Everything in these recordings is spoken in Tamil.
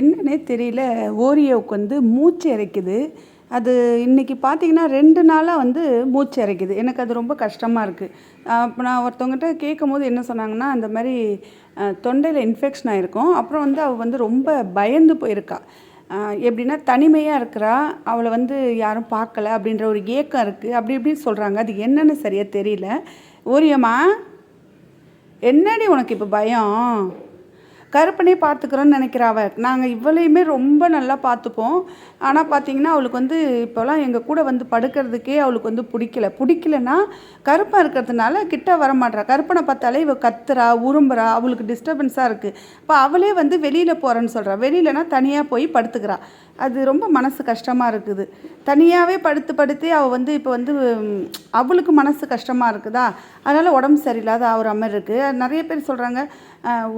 என்னன்னே தெரியல. ஓரியோவுக்கு வந்து மூச்சு இறைக்குது. அது இன்றைக்கி பார்த்தீங்கன்னா ரெண்டு நாளாக வந்து மூச்சு இறைக்குது. எனக்கு அது ரொம்ப கஷ்டமாக இருக்குது அப்போ நான் ஒருத்தவங்ககிட்ட கேட்கும்போது என்ன சொன்னாங்கன்னா அந்த மாதிரி தொண்டையில் இன்ஃபெக்ஷன் ஆகிருக்கும் அப்புறம் வந்து அவள் வந்து ரொம்ப பயந்து போயிருக்கா. எப்படின்னா தனிமையாக இருக்கிறா. அவளை வந்து யாரும் பார்க்கல அப்படின்ற ஒரு ஏக்கம் இருக்குது அப்படி இப்படின்னு சொல்கிறாங்க அது என்னன்னு சரியாக தெரியல. ஓரியம்மா என்னடி உனக்கு இப்போ பயம்? கருப்பனே பார்த்துக்கிறோன்னு நினைக்கிறா அவள் நாங்கள் இவளையுமே ரொம்ப நல்லா பார்த்துப்போம். ஆனால் பார்த்தீங்கன்னா அவளுக்கு வந்து இப்போலாம் எங்கள் கூட வந்து படுக்கிறதுக்கே அவளுக்கு வந்து பிடிக்கல. பிடிக்கலன்னா கருப்பாக இருக்கிறதுனால கிட்ட வரமாட்றா. கருப்பனை பார்த்தாலே இவ கத்துறா உரும்புறா அவளுக்கு டிஸ்டர்பன்ஸாக இருக்குது இப்போ அவளே வந்து வெளியில் போகிறேன்னு சொல்கிறா வெளியிலனா தனியாக போய் படுத்துக்கிறா. அது ரொம்ப மனசு கஷ்டமாக இருக்குது. தனியாகவே படுத்து படுத்து அவள் வந்து இப்போ வந்து அவளுக்கு மனசு கஷ்டமாக இருக்குதா? அதனால் உடம்பு சரியில்லாத ஆகிற மாதிரி இருக்குது நிறைய பேர் சொல்கிறாங்க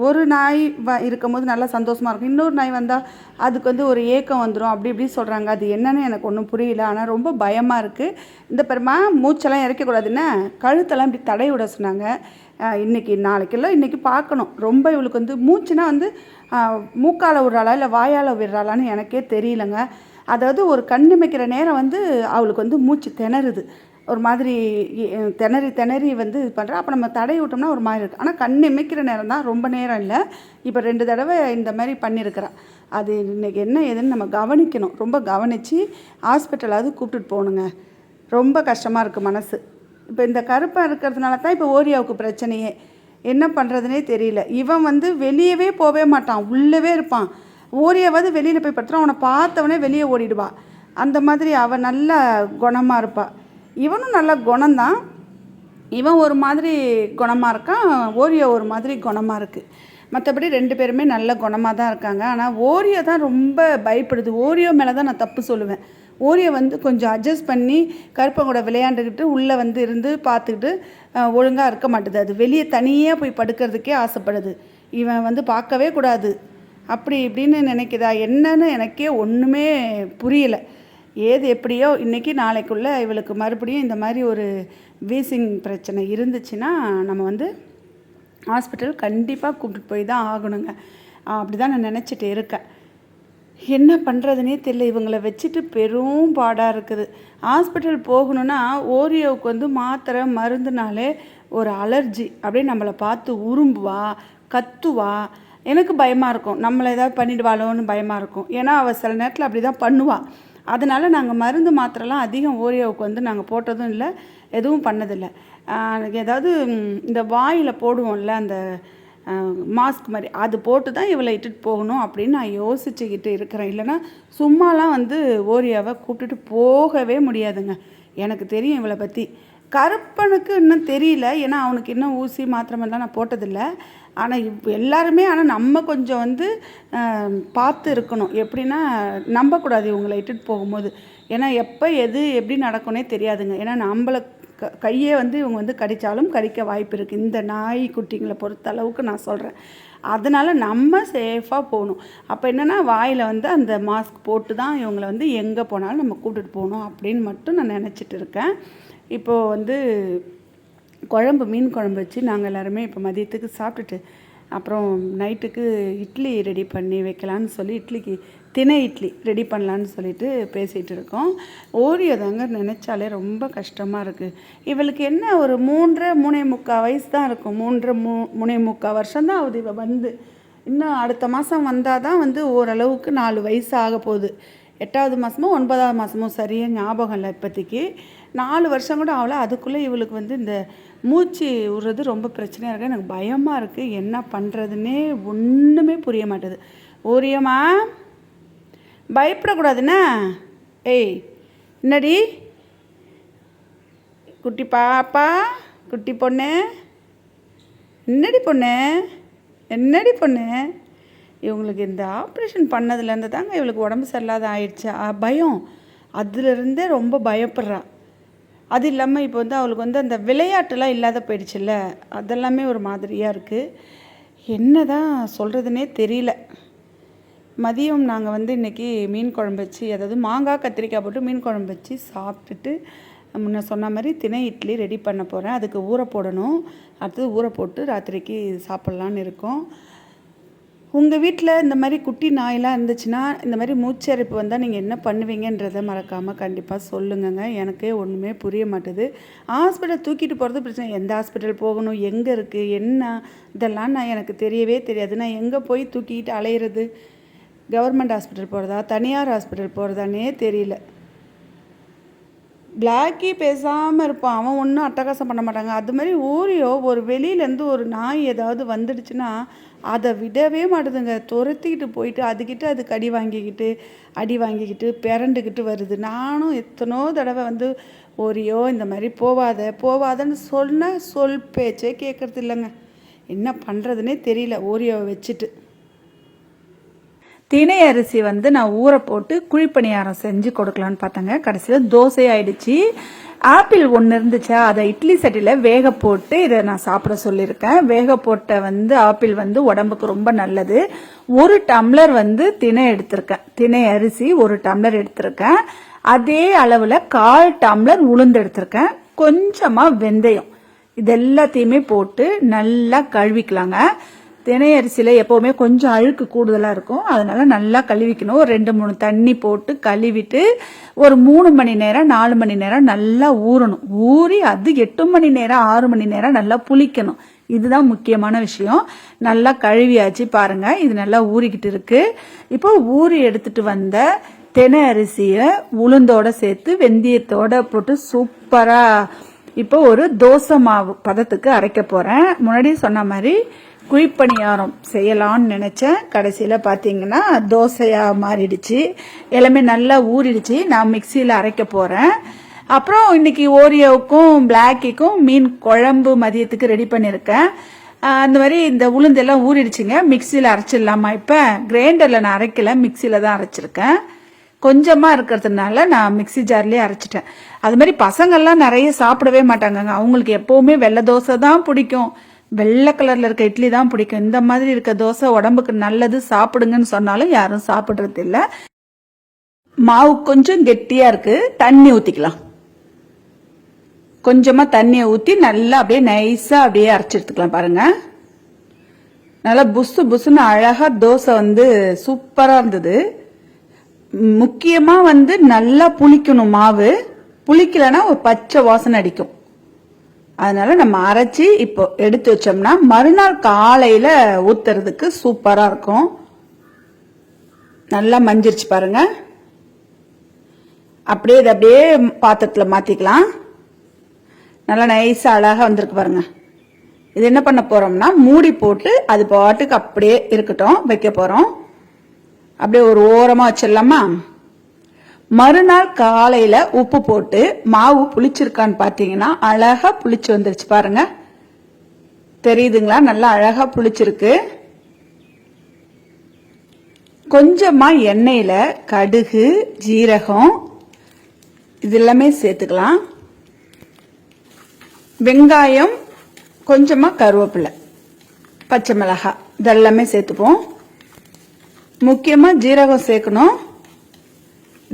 ஒரு நாய் வ இருக்கும்போது நல்லா சந்தோஷமாக இருக்கும். இன்னொரு நாய் வந்தால் அதுக்கு வந்து ஒரு ஏக்கம் வந்துடும் அப்படி இப்படி சொல்கிறாங்க அது என்னன்னு எனக்கு ஒன்றும் புரியல. ஆனால் ரொம்ப பயமாக இருக்குது இந்த பெருமா மூச்செல்லாம் இறக்கக்கூடாதுன்னு கழுத்தெல்லாம் இப்படி தடை விட சொன்னாங்க. இன்றைக்கி இன்னைக்கு நாளைக்கெல்லாம் இன்றைக்கி பார்க்கணும். ரொம்ப இவளுக்கு வந்து மூச்சுனா வந்து மூக்கால் விடுறாளா இல்லை வாயால் விடுறாளான்னு எனக்கே தெரியலங்க. அதாவது ஒரு கண்ணிமைக்கிற நேரம் வந்து அவளுக்கு வந்து மூச்சு திணறுது. ஒரு மாதிரி திணறி திணறி வந்து இது பண்ணுறா அப்போ நம்ம தடை விட்டோம்னா ஒரு மாதிரி இருக்குது ஆனால் கண் இமைக்கிற நேரம் தான் ரொம்ப நேரம் இல்லை. இப்போ ரெண்டு தடவை இந்த மாதிரி பண்ணியிருக்கிறேன் அது இன்னைக்கு என்ன ஏதுன்னு நம்ம கவனிக்கணும். ரொம்ப கவனித்து ஹாஸ்பிட்டலாவது கூப்பிட்டுட்டு போகணுங்க. ரொம்ப கஷ்டமாக இருக்குது மனசு. இப்போ இந்த கருப்பாக இருக்கிறதுனால தான் இப்போ ஓரியாவுக்கு பிரச்சனையே. என்ன பண்ணுறதுனே தெரியல. இவன் வந்து வெளியவே போகவே மாட்டான். உள்ளவே இருப்பான். ஓரியாவது வெளியில் போய் படுத்துறான் அவனை பார்த்தவனே வெளியே ஓடிடுவான் அந்த மாதிரி அவன் நல்ல குணமாக இருப்பாள் இவனும் நல்ல குணம்தான். இவன் ஒரு மாதிரி குணமாக இருக்கான் ஓரியோ ஒரு மாதிரி குணமாக இருக்குது மற்றபடி ரெண்டு பேருமே நல்ல குணமாக தான் இருக்காங்க. ஆனால் ஓரியோ தான் ரொம்ப பயப்படுது. ஓரியோ மேலே தான் நான் தப்பு சொல்லுவேன். ஓரியோ வந்து கொஞ்சம் அட்ஜஸ்ட் பண்ணி கருப்பன் கூட விளையாண்டுக்கிட்டு உள்ளே வந்து இருந்து பார்த்துக்கிட்டு ஒழுங்காக இருக்க மாட்டுது. அது வெளியே தனியாக போய் படுக்கிறதுக்கே ஆசைப்படுது. இவன் வந்து பார்க்கவே கூடாது. அப்படி இப்படின்னு நினைக்குதா? என்னன்னு எனக்கே ஒன்றுமே புரியல. ஏது எப்படியோ இன்றைக்கி நாளைக்குள்ளே இவளுக்கு மறுபடியும் இந்த மாதிரி ஒரு வீசிங் பிரச்சனை இருந்துச்சுன்னா நம்ம வந்து ஹாஸ்பிட்டல் கண்டிப்பாக கூப்பிட்டு போய் தான் ஆகணுங்க. அப்படி தான் நான் நினச்சிட்டு இருக்கேன். என்ன பண்ணுறதுனே தெரியல. இவங்கள வச்சுட்டு பெரும் பாடாக இருக்குது. ஹாஸ்பிட்டல் போகணுன்னா ஓரியோவுக்கு வந்து மாத்திரை மருந்துனாலே ஒரு அலர்ஜி. அப்படியே நம்மளை பார்த்து உரும்புவா கத்துவா. எனக்கு பயமாக இருக்கும். நம்மளை ஏதாவது பண்ணிடுவாளோன்னு பயமாக இருக்கும். ஏன்னா அவள் சில நேரத்தில் அப்படி தான் பண்ணுவாள் அதனால் நாங்கள் மருந்து மாத்திரைலாம் அதிகம் ஓரியோவுக்கு வந்து நாங்கள் போட்டதும் இல்லை எதுவும் பண்ணதில்லை. ஏதாவது இந்த வாயில் போடுவோம்ல அந்த மாஸ்க் மாதிரி அது போட்டு தான் இவளை இட்டுட்டு போகணும் அப்படின்னு நான் யோசிச்சுக்கிட்டு இருக்கிறேன். இல்லைன்னா சும்மாலாம் வந்து ஓரியாவை கூப்பிட்டுட்டு போகவே முடியாதுங்க. எனக்கு தெரியும் இவளை பற்றி கருப்பனுக்கு இன்னும் தெரியல. ஏன்னா அவனுக்கு இன்னும் ஊசி மாத்திரமெல்லாம் நான் போட்டதில்லை. ஆனால் இப் எல்லாருமே ஆனால் நம்ம கொஞ்சம் வந்து பார்த்து இருக்கணும். எப்படின்னா நம்பக்கூடாது இவங்களை இட்டுட்டு போகும்போது. ஏன்னா எப்போ எது எப்படி நடக்கும்னே தெரியாதுங்க. ஏன்னா நம்மளை க கையே வந்து இவங்க வந்து கடித்தாலும் கடிக்க வாய்ப்பு இருக்குது இந்த நாய் குட்டிங்களை பொறுத்த அளவுக்கு நான் சொல்கிறேன் அதனால் நம்ம சேஃபாக போகணும். அப்போ என்னென்னா வாயில் வந்து அந்த மாஸ்க் போட்டு தான் இவங்களை வந்து எங்கே போனாலும் நம்ம கூப்பிட்டுட்டு போகணும் அப்படின்னு மட்டும் நான் நினச்சிட்டு இருக்கேன். இப்போது வந்து குழம்பு மீன் குழம்பு வச்சு நாங்கள் எல்லாருமே இப்போ மதியத்துக்கு சாப்பிட்டுட்டு அப்புறம் நைட்டுக்கு இட்லி ரெடி பண்ணி வைக்கலான்னு சொல்லி இட்லிக்கு தினை இட்லி ரெடி பண்ணலான்னு சொல்லிட்டு பேசிகிட்டு இருக்கோம். ஓரியோ தாங்க நினச்சாலே ரொம்ப கஷ்டமாக இருக்குது இவளுக்கு என்ன ஒரு மூன்றரை மூணே முக்கால் வயசு தான் இருக்கும். மூன்றரை மூ மூணே முக்கால் வருஷம் தான் ஆகுது இவள் வந்து. இன்னும் அடுத்த மாதம் வந்தால் தான் வந்து ஓரளவுக்கு நாலு வயசு ஆக போகுது. எட்டாவது மாதமோ ஒன்பதாவது மாதமோ சரியாக ஞாபகம் இல்லை இப்போதைக்கு. நாலு வருஷம் கூட ஆகல. அதுக்குள்ளே இவளுக்கு வந்து இந்த மூச்சு விடுறது ரொம்ப பிரச்சனையாக இருக்குது எனக்கு பயமாக இருக்குது என்ன பண்ணுறதுன்னே ஒன்றுமே புரிய மாட்டேது. ஓரியம்மா பயப்படக்கூடாதுண்ணா ஏய் என்னடி? குட்டி பாப்பா குட்டி பொண்ணு. என்னடி பொண்ணு? என்னடி பொண்ணு? இவங்களுக்கு இந்த ஆப்ரேஷன் பண்ணதுலேருந்து தாங்க இவளுக்கு உடம்பு சரியில்லாத ஆயிடுச்சு. பயம். அதுலேருந்தே ரொம்ப பயப்படுறா. அது இல்லாமல் இப்போ வந்து அவளுக்கு வந்து அந்த விளையாட்டுலாம் இல்லாத போயிடுச்சுல்ல? அதெல்லாமே ஒரு மாதிரியாக இருக்குது என்ன தான் சொல்கிறதுனே தெரியல. மதியம் நாங்கள் வந்து இன்றைக்கி மீன் குழம்பு வச்சு அதாவது மாங்காய் கத்திரிக்காய் போட்டு மீன் குழம்பு வச்சு சாப்பிட்டுட்டு முன்ன சொன்ன மாதிரி தினை இட்லி ரெடி பண்ண போகிறேன் அதுக்கு ஊற போடணும். அடுத்தது ஊற போட்டு ராத்திரிக்கு சாப்பிட்லான்னு இருக்கோம். உங்கள் வீட்டில் இந்த மாதிரி குட்டி நாயெல்லாம் இருந்துச்சுன்னா இந்த மாதிரி மூச்சரிப்பு வந்தால் நீங்கள் என்ன பண்ணுவீங்கன்றதை மறக்காமல் கண்டிப்பாக சொல்லுங்கங்க. எனக்கே ஒன்றுமே புரிய மாட்டுது. ஹாஸ்பிட்டல் தூக்கிட்டு போகிறது பிரச்சனை. எந்த ஹாஸ்பிட்டல் போகணும்? எங்கே இருக்குது என்ன? இதெல்லாம் நான் எனக்கு தெரியவே தெரியாது. நான் எங்கே போய் தூக்கிட்டு அலையிறது? கவர்மெண்ட் ஹாஸ்பிட்டல் போகிறதா தனியார் ஹாஸ்பிட்டல் போகிறதானே தெரியல. பிளாக்கி பேசாமல் இருப்பான். அவன் ஒன்றும் அட்டகாசம் பண்ண மாட்டாங்க. அது மாதிரி ஓரியோ ஒரு வெளியிலேருந்து ஒரு நாய் ஏதாவது வந்துடுச்சுன்னா அதை விடவே மாட்டுதுங்க. துரத்திக்கிட்டு போயிட்டு அதுக்கிட்ட அது கடி வாங்கிக்கிட்டு அடி வாங்கிக்கிட்டு பிறண்டுக்கிட்டு வருது. நானும் எத்தனோ தடவை வந்து ஓரியோ இந்த மாதிரி போவாத போவாதன்னு சொன்ன சொல் பேச்சே கேட்குறது இல்லைங்க. என்ன பண்ணுறதுனே தெரியல ஓரியோவை வச்சுட்டு. தினை அரிசி வந்து நான் ஊற போட்டு குழிப்பணியாரம் செஞ்சு கொடுக்கலான்னு பார்த்தேங்க. கடைசியில் தோசை ஆயிடுச்சு. ஆப்பிள் ஒன்று இருந்துச்சா அதை இட்லி சட்டியில் வேக போட்டு இதை நான் சாப்பிட சொல்லியிருக்கேன். வேக போட்ட வந்து ஆப்பிள் வந்து உடம்புக்கு ரொம்ப நல்லது. ஒரு டம்ளர் வந்து திணை எடுத்திருக்கேன். திணை அரிசி ஒரு டம்ளர் எடுத்திருக்கேன். அதே அளவில் கால் டம்ளர் உளுந்து எடுத்திருக்கேன். கொஞ்சமாக வெந்தயம். இது எல்லாத்தையுமே போட்டு நல்லா கழுவிக்கலாங்க. தினை அரிசியில் எப்போவுமே கொஞ்சம் அழுக்கு கூடுதலாக இருக்கும். அதனால் நல்லா கழுவிக்கணும். ஒரு ரெண்டு மூணு தண்ணி போட்டு கழுவிட்டு ஒரு மூணு மணி நேரம் நாலு மணி நேரம் நல்லா ஊறணும். ஊறி அது எட்டு மணி நேரம் ஆறு மணி நேரம் நல்லா புளிக்கணும். இதுதான் முக்கியமான விஷயம். நல்லா கழுவியாச்சு பாருங்கள் இது நல்லா ஊறிக்கிட்டு இருக்குது இப்போ ஊறி எடுத்துகிட்டு வந்த தினை அரிசியை உளுந்தோட சேர்த்து வெந்தயத்தோட போட்டு சூப்பராக இப்போ ஒரு தோசை மாவு பதத்துக்கு அரைக்க போகிறேன் முன்னாடி சொன்ன மாதிரி குழிப்பணியாரம் செய்யலாம்னு நினச்சேன் கடைசியில் பார்த்தீங்கன்னா தோசையாக மாறிடுச்சு. எல்லாமே நல்லா ஊறிடுச்சு. நான் மிக்சியில் அரைக்க போகிறேன் அப்புறம் இன்னைக்கு ஓரியோவுக்கும் பிளாக்கிக்கும் மீன் குழம்பு மதியத்துக்கு ரெடி பண்ணியிருக்கேன் அந்த மாதிரி இந்த உளுந்தெல்லாம் ஊறிடுச்சுங்க. மிக்சியில் அரைச்சிடலாமா இப்போ? கிரைண்டரில் நான் அரைக்கல. மிக்சியில் தான் அரைச்சிருக்கேன். கொஞ்சமாக இருக்கிறதுனால நான் மிக்ஸி ஜார்லேயே அரைச்சிட்டேன். அது மாதிரி பசங்கள்லாம் நிறைய சாப்பிடவே மாட்டாங்கங்க. அவங்களுக்கு எப்போவுமே வெள்ளை தோசை தான் பிடிக்கும். வெள்ளை கலரில் இருக்க இட்லி தான் பிடிக்கும். இந்த மாதிரி இருக்க தோசை உடம்புக்கு நல்லது சாப்பிடுங்கன்னு சொன்னாலும் யாரும் சாப்பிட்றது இல்லை. மாவு கொஞ்சம் கெட்டியாக இருக்குது தண்ணி ஊற்றிக்கலாம் கொஞ்சமாக தண்ணியை ஊற்றி நல்லா அப்படியே நைஸாக அப்படியே அரைச்சி எடுத்துக்கலாம் பாருங்கள் நல்லா புசு புசுன்னு அழகாக தோசை வந்து சூப்பராக இருந்தது. முக்கியமாக வந்து நல்லா புளிக்கணும் மாவு. புளிக்கலைன்னா ஒரு பச்சை வாசனை அடிக்கும். அதனால நம்ம அரைச்சி இப்போ எடுத்து வச்சோம்னா மறுநாள் காலையில் ஊத்துறதுக்கு சூப்பராக இருக்கும். நல்லா மஞ்சிருச்சு பாருங்க. அப்படியே இதை அப்படியே பாத்திரத்தில் மாற்றிக்கலாம் நல்லா நைஸாக அழகாக வந்திருக்கு பாருங்க. இது என்ன பண்ண போகிறோம்னா மூடி போட்டு அது பாட்டுக்கு அப்படியே இருக்கட்டும் வைக்க போகிறோம் அப்படியே ஒரு ஓரமாக வச்சிடலாமா? மறுநாள் காலையில் உப்பு போட்டு மாவு புளிச்சிருக்கான்னு பார்த்தீங்கன்னா அழகாக புளிச்சு வந்துருச்சு பாருங்க. தெரியுதுங்களா? நல்லா அழகாக புளிச்சிருக்கு. கொஞ்சமாக எண்ணெயில் கடுகு ஜீரகம் இது எல்லாமே சேர்த்துக்கலாம். வெங்காயம் கொஞ்சமாக கருவேப்பிலை பச்சை மிளகாய் இதெல்லாமே சேர்த்துப்போம். முக்கியமாக ஜீரகம் சேர்க்கணும்.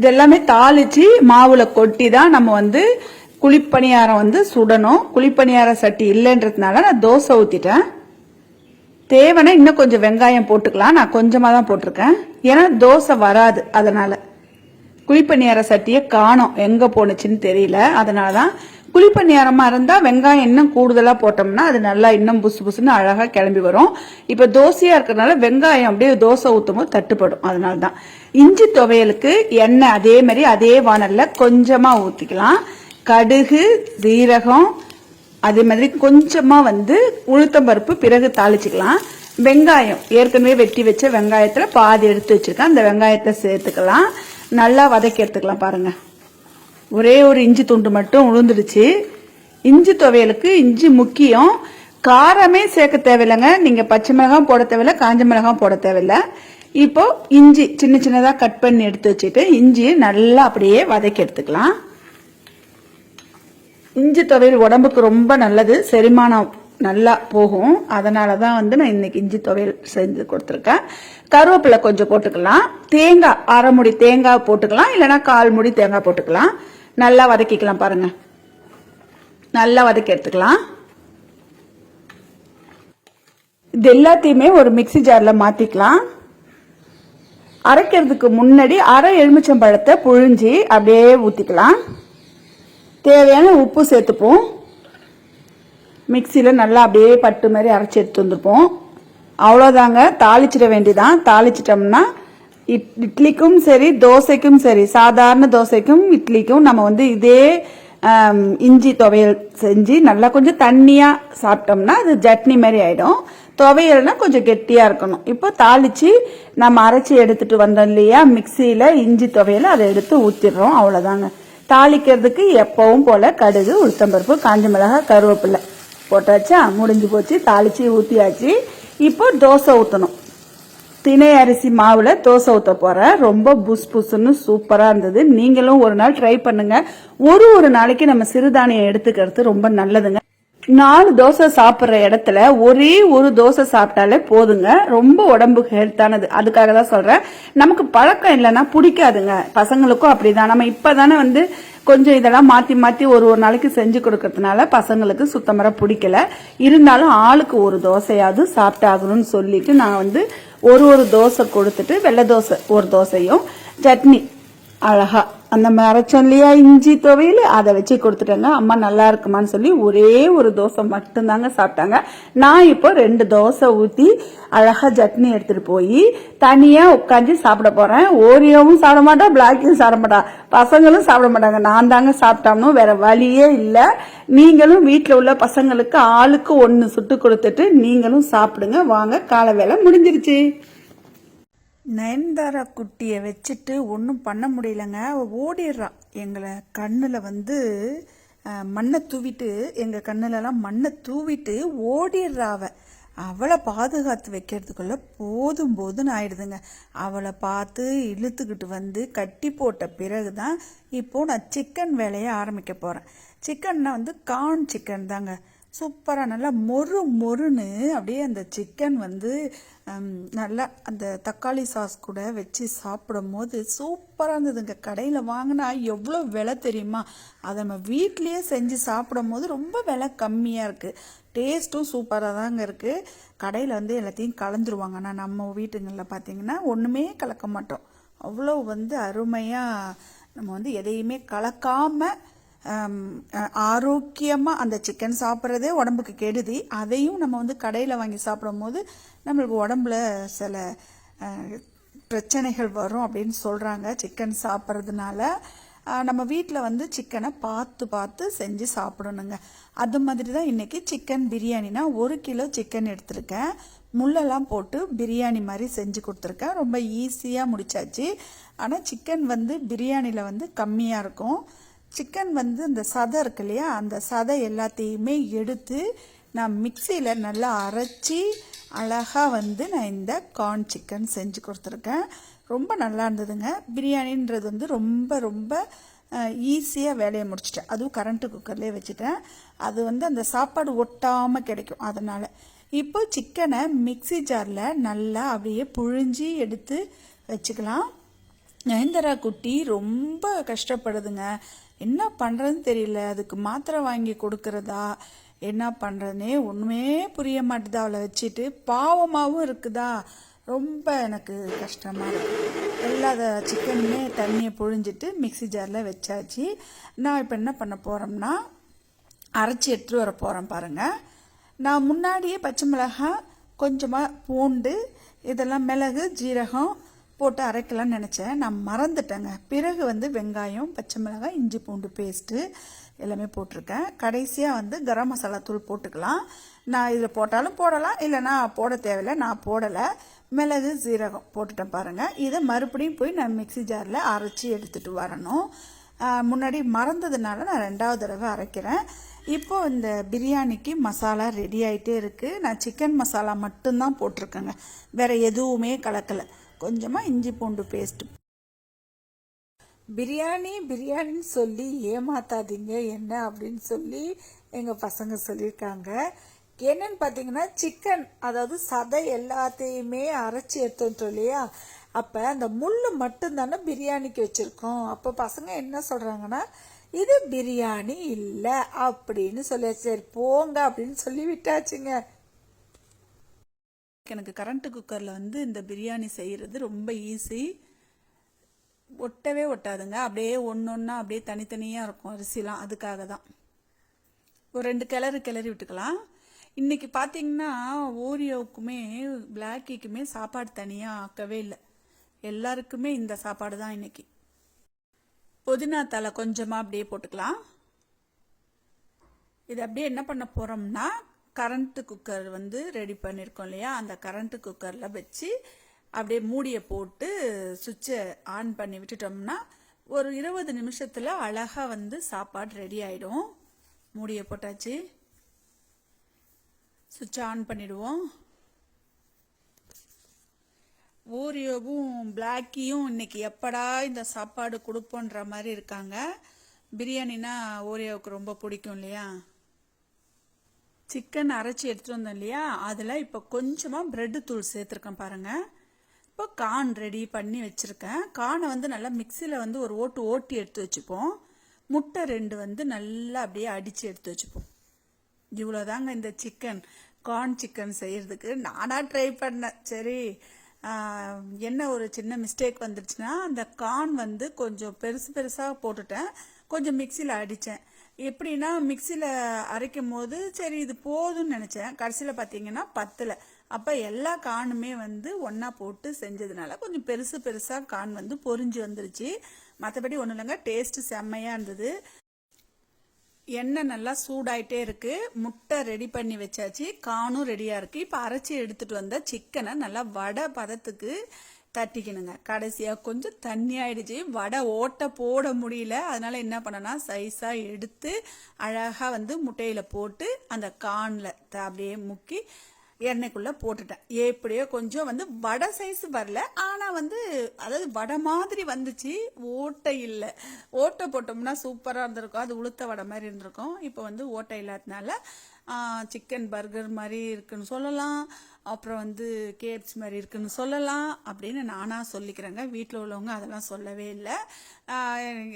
இதெல்லாமே தாளிச்சு மாவுல கொட்டி தான் நம்ம வந்து குழிப்பணியாரம் வந்து சுடணும். குழிப்பணியார சட்டி இல்லைன்றதுனால நான் தோசை ஊத்திட்டேன். தேவைன்னா இன்னும் கொஞ்சம் வெங்காயம் போட்டுக்கலாம். நான் கொஞ்சமாக தான் போட்டிருக்கேன். ஏன்னா தோசை வராது அதனால. குழிப்பணியார சட்டியை காணும். எங்க போணுச்சுன்னு தெரியல. அதனால தான் குழிப்பணியாரமா இருந்தால் வெங்காயம் இன்னும் கூடுதலாக போட்டோம்னா அது நல்லா இன்னும் புசு புசுன்னு அழகாக கிளம்பி வரும். இப்போ தோசையாக இருக்கிறனால வெங்காயம் அப்படியே தோசை ஊற்றும் போது தட்டுப்படும். அதனால தான் இஞ்சி துவையலுக்கு எண்ணெய் அதே மாதிரி அதே வானலில் கொஞ்சமாக ஊற்றிக்கலாம் கடுகு சீரகம் அதே மாதிரி கொஞ்சமாக வந்து உளுத்தம்பருப்பு பிறகு தாளிச்சுக்கலாம். வெங்காயம் ஏற்கனவே வெட்டி வச்ச வெங்காயத்தில் பாதி எடுத்து வச்சுருக்கேன். அந்த வெங்காயத்தை சேர்த்துக்கலாம். நல்லா வதக்கி எடுத்துக்கலாம் பாருங்கள் ஒரே ஒரு இஞ்சி துண்டு மட்டும் உளுந்துடுச்சு. இஞ்சி துவையலுக்கு இஞ்சி முக்கியம். காரமே சேர்க்க தேவையில்லைங்க. நீங்கள் பச்சை மிளகாய் போட தேவையில்ல காஞ்ச மிளகாய் போட தேவையில்ல. இப்போ இஞ்சி சின்ன சின்னதாக கட் பண்ணி எடுத்து வச்சுட்டு இஞ்சியை நல்லா அப்படியே வதக்கி எடுத்துக்கலாம். இஞ்சி துவையல் உடம்புக்கு ரொம்ப நல்லது. செரிமானம் நல்லா போகும். அதனால தான் வந்து நான் இன்னைக்கு இஞ்சி துவையல் செஞ்சு கொடுத்துருக்கேன். கருவேப்பிலை கொஞ்சம் போட்டுக்கலாம். தேங்காய் அரை முடி தேங்காய் போட்டுக்கலாம். இல்லைன்னா கால் முடி தேங்காய் போட்டுக்கலாம். நல்லா வதக்கிக்கலாம் பாருங்கள் நல்லா வதக்கி எடுத்துக்கலாம். இது எல்லாத்தையுமே ஒரு மிக்ஸி ஜாரில் மாற்றிக்கலாம் அரைக்கிறதுக்கு முன்னாடி அரை எலுமிச்சம்பழத்தை புழிஞ்சி அப்படியே ஊற்றிக்கலாம் தேவையான உப்பு சேர்த்துப்போம். மிக்சியில் நல்லா அப்படியே பட்டு மாதிரி அரைச்சி எடுத்து வந்துருப்போம். அவ்வளோதாங்க தாளிச்சிட வேண்டிதான் தாளிச்சிட்டோம்னா இட்லிக்கும் சரி தோசைக்கும் சரி சாதாரண தோசைக்கும் இட்லிக்கும் நம்ம வந்து இதே இஞ்சி துவையல் செஞ்சு நல்லா கொஞ்சம் தண்ணியாக சாப்பிட்டோம்னா அது சட்னி மாதிரி ஆகிடும் துவையல்னா கொஞ்சம் கெட்டியாக இருக்கணும். இப்போ தாளித்து நம்ம அரைச்சி எடுத்துகிட்டு வந்தோம் இல்லையா மிக்சியில் இஞ்சி துவையல் அதை எடுத்து ஊற்றிடுறோம் அவ்வளோதாங்க தாளிக்கிறதுக்கு எப்பவும் போல் கடுகு உளுத்தம்பருப்பு காஞ்ச மிளகாய் கருவேப்பிலை போட்டாச்சா முடிஞ்சு போச்சு தாளித்து ஊற்றியாச்சு இப்போ தோசை ஊற்றணும் தினை அரிசி மாவில் தோசை ஊற்ற போகிறேன் ரொம்ப புஸ் புஸ்ன்னு சூப்பராக இருந்தது. நீங்களும் ஒரு நாள் ட்ரை பண்ணுங்க. ஒரு ஒரு நாளைக்கு நம்ம சிறுதானியம் எடுத்துக்கிறது ரொம்ப நல்லதுங்க. நாலு தோசை சாப்பிட்ற இடத்துல ஒரே ஒரு தோசை சாப்பிட்டாலே போதுங்க. ரொம்ப உடம்புக்கு ஹெல்த்தானது அதுக்காக தான் சொல்கிறேன் நமக்கு பழக்கம் இல்லைன்னா பிடிக்காதுங்க. பசங்களுக்கும் அப்படிதான். நம்ம இப்போ தானே வந்து கொஞ்சம் இதெல்லாம் மாற்றி மாற்றி ஒரு ஒரு நாளைக்கு செஞ்சு கொடுக்கறதுனால பசங்களுக்கு சுத்தமர பிடிக்கல. இருந்தாலும் ஆளுக்கு ஒரு தோசையாவது சாப்பிட்டாகணும்னு சொல்லிட்டு நான் வந்து ஒரு ஒரு தோசை கொடுத்துட்டு வெள்ளை தோசை ஒரு தோசையும் சட்னி அழகாக அந்த மறைச்சோம் இல்லையா இஞ்சி துவையல் அதை வச்சு கொடுத்துட்டேங்க. அம்மா நல்லா இருக்குமான்னு சொல்லி ஒரே ஒரு தோசை மட்டும்தாங்க சாப்பிட்டாங்க. நான் இப்போ ரெண்டு தோசை ஊற்றி அழகாக சட்னி எடுத்துகிட்டு போய் தனியாக உட்காந்து சாப்பிட போகிறேன் ஓரியோவும் சாப்பிட மாட்டா பிளாக்கும் சாப்பிட மாட்டா. பசங்களும் சாப்பிட மாட்டாங்க. நான் தாங்க சாப்பிட்டாமனும் வேற வழியே இல்லை. நீங்களும் வீட்டில் உள்ள பசங்களுக்கு ஆளுக்கு ஒன்று சுட்டு கொடுத்துட்டு நீங்களும் சாப்பிடுங்க. வாங்க காலை வேலை முடிஞ்சிருச்சு. நயன்தாரா குட்டியை வச்சுட்டு ஒன்றும் பண்ண முடியலங்க. அவ ஓடிடுறான் எங்களை கண்ணில் வந்து மண்ணை தூவிட்டு எங்கள் கண்ணுலலாம் மண்ணை தூவிட்டு ஓடிடுறா அவள் அவளை பாதுகாத்து வைக்கிறதுக்குள்ள போதும் போதும்னு ஆயிடுதுங்க. அவளை பார்த்து இழுத்துக்கிட்டு வந்து கட்டி போட்ட பிறகு தான் இப்போது நான் சிக்கன் வேலையை ஆரம்பிக்க போகிறேன் சிக்கன்னா வந்து கார்ன் சிக்கன் தாங்க. சூப்பராக நல்லா மொறு மொறுன்னு அப்படியே அந்த சிக்கன் வந்து நல்லா அந்த தக்காளி சாஸ் கூட வச்சு சாப்பிடும் போது சூப்பராக இருந்ததுங்க. கடையில் வாங்கினா எவ்வளோ விலை தெரியுமா? அதை நம்ம வீட்லேயே செஞ்சு சாப்பிடும் போது ரொம்ப விலை கம்மியாக இருக்குது டேஸ்ட்டும் சூப்பராக தாங்க இருக்குது கடையில் வந்து எல்லாத்தையும் கலந்துருவாங்க. ஆனால் நம்ம வீட்டுங்களில் பார்த்தீங்கன்னா ஒன்றுமே கலக்க மாட்டோம். அவ்வளோ வந்து அருமையாக நம்ம வந்து எதையுமே கலக்காமல் ஆரோக்கியமாக அந்த சிக்கன் சாப்பிட்றதே உடம்புக்கு கெடுதி. அதையும் நம்ம வந்து கடையில் வாங்கி சாப்பிடும்போது நம்மளுக்கு உடம்புல சில பிரச்சனைகள் வரும் அப்படின்னு சொல்கிறாங்க சிக்கன் சாப்பிட்றதுனால நம்ம வீட்டில் வந்து சிக்கனை பார்த்து பார்த்து செஞ்சு சாப்பிடணுங்க. அது மாதிரி தான் இன்றைக்கி சிக்கன் பிரியாணினா ஒரு கிலோ சிக்கன் எடுத்திருக்கேன். முள்ளெல்லாம் போட்டு பிரியாணி மாதிரி செஞ்சு கொடுத்துருக்கேன். ரொம்ப ஈஸியாக முடிச்சாச்சு. ஆனால் சிக்கன் வந்து பிரியாணியில் வந்து கம்மியாக இருக்கும். சிக்கன் வந்து இந்த சதை இருக்கு இல்லையா? அந்த சதை எல்லாத்தையுமே எடுத்து நான் மிக்சியில் நல்லா அரைச்சி அழகாக வந்து நான் இந்த கார்ன் சிக்கன் செஞ்சு கொடுத்துருக்கேன். ரொம்ப நல்லா இருந்ததுங்க. பிரியாணின்றது வந்து ரொம்ப ரொம்ப ஈஸியாக வேலையை முடிச்சிட்டேன். அதுவும் கரண்ட்டு குக்கர்லேயே வச்சுட்டேன். அது வந்து அந்த சாப்பாடு ஒட்டாமல் கிடைக்கும் அதனால். இப்போ சிக்கனை மிக்ஸி ஜாரில் நல்லா அப்படியே புழிஞ்சி எடுத்து வச்சுக்கலாம். நயன்தாரா குட்டி ரொம்ப கஷ்டப்படுதுங்க. என்ன பண்ணுறதுன்னு தெரியல. அதுக்கு மாத்திரை வாங்கி கொடுக்கறதா? என்ன பண்ணுறதுனே ஒன்றுமே புரிய மாட்டுதா. அவளை வச்சுட்டு பாவமாகவும் இருக்குதா? ரொம்ப எனக்கு கஷ்டமாக இருக்குது எல்லா சிக்கனுமே தண்ணியை புழிஞ்சிட்டு மிக்ஸி ஜாரில் வச்சாச்சு. நான் இப்போ என்ன பண்ண போகிறோம்னா அரைச்சி எடுத்துகிட்டு வர போகிறேன் பாருங்கள் நான் முன்னாடியே பச்சை மிளகாய் கொஞ்சமாக பூண்டு இதெல்லாம் மிளகு ஜீரகம் போட்டு அரைக்கலாம்னு நினச்சேன். நான் மறந்துட்டேங்க. பிறகு வந்து வெங்காயம் பச்சை மிளகாய் இஞ்சி பூண்டு பேஸ்ட்டு எல்லாமே போட்டிருக்கேன். கடைசியாக வந்து கரம் மசாலா தூள் போட்டுக்கலாம். நான் இதில் போட்டாலும் போடலாம். இல்லைனா போட தேவையில்லை. நான் போடலை. மிளகு ஜீரகம் போட்டுட்டேன் பாருங்கள் இதை மறுபடியும் போய் நான் மிக்ஸி ஜாரில் அரைச்சி எடுத்துகிட்டு வரணும். முன்னாடி மறந்ததுனால நான் ரெண்டாவது தடவை அரைக்கிறேன். இப்போ இந்த பிரியாணிக்கு மசாலா ரெடி ஆகிட்டே இருக்குது நான் சிக்கன் மசாலா மட்டும்தான் போட்டிருக்கேங்க. வேறு எதுவுமே கலக்கலை. கொஞ்சமாக இஞ்சி பூண்டு பேஸ்ட் பிரியாணி பிரியாணின்னு சொல்லி ஏமாத்தாதீங்க என்ன அப்படின்னு சொல்லி எங்கள் பசங்க சொல்லியிருக்காங்க. என்னன்னு பார்த்தீங்கன்னா சிக்கன் அதாவது சதை எல்லாத்தையுமே அரைச்சி எடுத்துட்டோம் இல்லையா? அப்போ அந்த முள் மட்டும்தானே பிரியாணிக்கு வச்சுருக்கோம். அப்போ பசங்க என்ன சொல்கிறாங்கன்னா இது பிரியாணி இல்லை அப்படின்னு சொல்லி சரி போங்க அப்படின்னு சொல்லி விட்டாச்சுங்க எனக்கு கரண்ட்டு குக்கரில் வந்து இந்த பிரியாணி செய்கிறது ரொம்ப ஈஸி ஒட்டவே ஒட்டாதுங்க. அப்படியே ஒன்று ஒன்றா அப்படியே தனித்தனியாக இருக்கும் அரிசிலாம். அதுக்காக தான். ஒரு ரெண்டு கிளறு கிளறி விட்டுக்கலாம். இன்றைக்கி பார்த்தீங்கன்னா ஓரியோவுக்குமே பிளாக்கிக்குமே சாப்பாடு தனியாக ஆக்கவே இல்லை. எல்லாருக்குமே இந்த சாப்பாடு தான் இன்னைக்கு. புதினா தலை கொஞ்சமாக அப்படியே போட்டுக்கலாம். இது அப்படியே என்ன பண்ண போகிறோம்னா கரண்ட்டு குக்கர் வந்து ரெடி பண்ணியிருக்கோம் இல்லையா? அந்த கரண்ட்டு குக்கரில் வச்சு அப்படியே மூடியை போட்டு சுவிட்சை ஆன் பண்ணி விட்டுட்டோம்னா ஒரு இருபது நிமிஷத்தில் அழகாக வந்து சாப்பாடு ரெடி ஆகிடும் மூடியை போட்டாச்சு. சுவிட்சை ஆன் பண்ணிவிடுவோம் ஓரியோவும் பிளாக்கியும் இன்னைக்கு எப்படா இந்த சாப்பாடு கொடுப்போன்ற மாதிரி இருக்காங்க. பிரியாணினா ஓரியோவுக்கு ரொம்ப பிடிக்கும் இல்லையா? சிக்கன் அரைச்சி எடுத்துட்டு வந்தோம் இல்லையா? அதில் இப்போ கொஞ்சமாக ப்ரெட்டு தூள் சேர்த்துருக்கேன் பாருங்கள் இப்போ கார்ன் ரெடி பண்ணி வச்சுருக்கேன். கார்னை வந்து நல்லா மிக்சியில் வந்து ஒரு ஓட்டு ஓட்டி எடுத்து வச்சுப்போம். முட்டை ரெண்டு வந்து நல்லா அப்படியே அடித்து எடுத்து வச்சுப்போம். இவ்வளோதாங்க இந்த சிக்கன் கார்ன் சிக்கன் செய்யறதுக்கு. நானாக ட்ரை பண்ணேன். சரி என்ன ஒரு சின்ன மிஸ்டேக் வந்துருச்சுன்னா அந்த கார்ன் வந்து கொஞ்சம் பெருசு பெருசாக போட்டுட்டேன். கொஞ்சம் மிக்சியில் அடித்தேன் எப்படின்னா மிக்சியில் அரைக்கும் போது சரி இது போதும்னு நினச்சேன். கடைசியில் பார்த்தீங்கன்னா பத்தில். அப்போ எல்லா கானுமே வந்து ஒன்றா போட்டு செஞ்சதுனால கொஞ்சம் பெருசு பெருசாக கான் வந்து பொரிஞ்சு வந்துருச்சு. மற்றபடி ஒன்றும் இல்லைங்க டேஸ்ட்டு செம்மையாக இருந்தது. எண்ணெய் நல்லா சூடாயிட்டே இருக்கு. முட்டை ரெடி பண்ணி வச்சாச்சு. காணும் ரெடியாக இருக்குது இப்போ அரைச்சி எடுத்துகிட்டு வந்த சிக்கனை நல்லா வடை பதத்துக்கு தட்டிக்கணுங்க. கடைசியாக கொஞ்சம் தண்ணி ஆயிடுச்சு. வடை ஓட்ட போட முடியல. அதனால என்ன பண்ணனா சைஸாக எடுத்து அழகாக வந்து முட்டையில் போட்டு அந்த கானில் அப்படியே முக்கி எண்ணெய்க்குள்ளே போட்டுட்டேன். எப்படியோ கொஞ்சம் வந்து வடை சைஸ் வரல. ஆனால் வந்து அதாவது வடை மாதிரி வந்துச்சு. ஓட்டை இல்லை. ஓட்டை போட்டோம்னா சூப்பராக இருந்திருக்கும். அது உளுத்த வடை மாதிரி இருந்திருக்கும். இப்போ வந்து ஓட்டை இல்லாததுனால சிக்கன் பர்கர் மாதிரி இருக்குன்னு சொல்லலாம். அப்புறம் வந்து கேப்ஸ் மாதிரி இருக்குன்னு சொல்லலாம் அப்படின்னு நானாக சொல்லிக்கிறேங்க. வீட்டில் உள்ளவங்க அதெல்லாம் சொல்லவே இல்லை.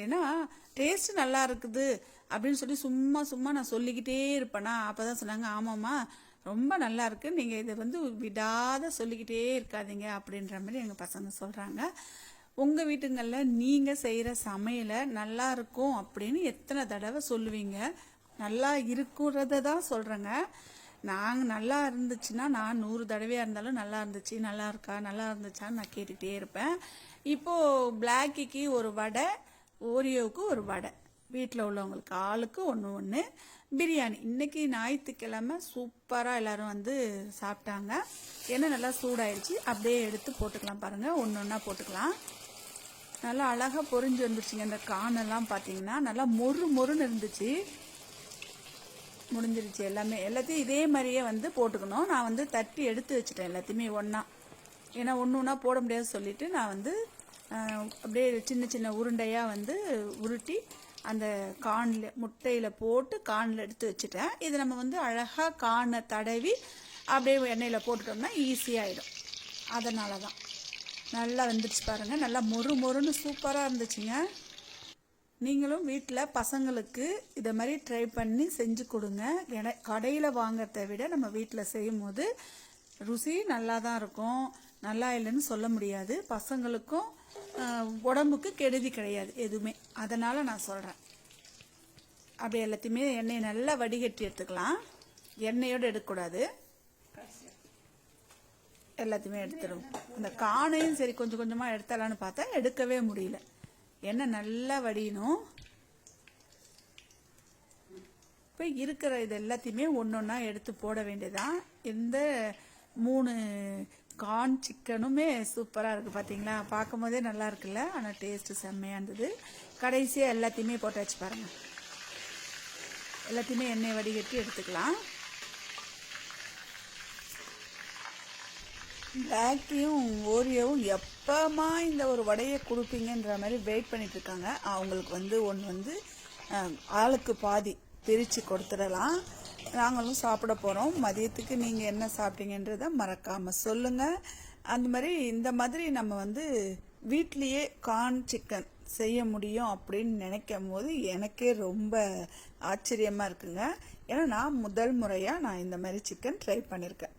ஏன்னா டேஸ்ட் நல்லா இருக்குது அப்படின்னு சொல்லி சும்மா சும்மா நான் சொல்லிக்கிட்டே இருப்பேனா? அப்போ தான் சொன்னாங்க ஆமாம்மா ரொம்ப நல்லா இருக்கு. நீங்கள் இதை வந்து விடாத சொல்லிக்கிட்டே இருக்காதீங்க. அப்படின்ற மாதிரி எங்கள் பசங்க சொல்கிறாங்க உங்கள் வீட்டுங்களில் நீங்கள் செய்கிற சமையலை நல்லா இருக்கும் அப்படின்னு எத்தனை தடவை சொல்லுவீங்க. நல்லா இருக்கிறத தான் சொல்கிறேங்க நாங்கள் நல்லா இருந்துச்சுன்னா நான் நூறு தடவையாக இருந்தாலும் நல்லா இருந்துச்சு நல்லா இருக்கா நல்லா இருந்துச்சான்னு நான் கேட்டுகிட்டே இருப்பேன். இப்போது பிளாக்கிக்கு ஒரு வடை ஓரியோவுக்கு ஒரு வடை. வீட்டில் உள்ளவங்களுக்கு ஆளுக்கு ஒன்று ஒன்று பிரியாணி. இன்றைக்கி ஞாயிற்றுக்கிழமை சூப்பராக எல்லாரும் வந்து சாப்பிட்டாங்க. ஏன்னா நல்லா சூடாயிடுச்சு அப்படியே எடுத்து போட்டுக்கலாம் பாருங்கள் ஒன்று ஒன்றா போட்டுக்கலாம். நல்லா அழகாக பொரிஞ்சு வந்துருச்சுங்க. இந்த காணெல்லாம் பார்த்தீங்கன்னா நல்லா மொறு மொறுன்னு இருந்துச்சு. முடிஞ்சிருச்சு எல்லாமே. எல்லாத்தையும் இதே மாதிரியே வந்து போட்டுக்கணும். நான் வந்து தட்டி எடுத்து வச்சுட்டேன் எல்லாத்தையுமே ஒன்றா ஏன்னா ஒன்று ஒன்றா போட முடியாது சொல்லிட்டு நான் வந்து அப்படியே சின்ன சின்ன உருண்டையாக வந்து உருட்டி அந்த கானில் முட்டையில் போட்டு கானில் எடுத்து வச்சுட்டேன். இது நம்ம வந்து அழகாக கானை தடவி அப்படியே எண்ணெயில் போட்டுட்டோம்னா ஈஸியாகிடும் அதனால தான் நல்லா வந்துடுச்சு பாருங்கள் நல்லா மொறு மொறுன்னு சூப்பராக இருந்துச்சுங்க. நீங்களும் வீட்டில் பசங்களுக்கு இதை மாதிரி ட்ரை பண்ணி செஞ்சு கொடுங்க. கடையில் வாங்கிறத விட நம்ம வீட்டில் செய்யும் போது ருசி நல்லா தான் இருக்கும். நல்லா இல்லைன்னு சொல்ல முடியாது. பசங்களுக்கும் உடம்புக்கு கெடுதி கிடையாது எதுவுமே. அதனால் நான் சொல்கிறேன் அப்படி எல்லாத்தையுமே எண்ணெயை நல்லா வடிகட்டி எடுத்துக்கலாம். எண்ணெயோடு எடுக்கக்கூடாது. எல்லாத்தையுமே எடுத்துடும் அந்த காணையும் சரி கொஞ்சம் கொஞ்சமாக எடுத்தலான்னு பார்த்தா எடுக்கவே முடியல. எண்ணெய் நல்லா வடியணும். இப்போ இருக்கிற இது எல்லாத்தையுமே ஒன்று ஒன்றா எடுத்து போட வேண்டியதான் இந்த மூணு கார்ன் சிக்கனுமே சூப்பராக இருக்குது பார்த்தீங்களா பார்க்கும் போதே நல்லா இருக்குல்ல? ஆனால் டேஸ்ட்டு செம்மையாக இருந்தது. கடைசியாக எல்லாத்தையுமே போட்டாச்சு பாருங்கள் எல்லாத்தையுமே எண்ணெய் வடிகட்டி எடுத்துக்கலாம். பிளாக்கியும் ஓரியோவும் எப்போமா இந்த ஒரு வடையை கொடுப்பீங்கன்ற மாதிரி வெயிட் பண்ணிகிட்ருக்காங்க இருக்காங்க அவங்களுக்கு வந்து ஒன்று வந்து ஆளுக்கு பாதி பிரித்து கொடுத்துடலாம். நாங்களும் சாப்பிட போகிறோம் மதியத்துக்கு நீங்கள் என்ன சாப்பிட்டீங்கன்றதை மறக்காமல் சொல்லுங்கள் அந்த மாதிரி இந்த மாதிரி நம்ம வந்து வீட்லேயே கார்ன் சிக்கன் செய்ய முடியும் அப்படின்னு நினைக்கும் போது எனக்கே ரொம்ப ஆச்சரியமாக இருக்குங்க. ஏன்னா நான் முதல் முறையாக நான் இந்த மாதிரி சிக்கன் ட்ரை பண்ணியிருக்கேன்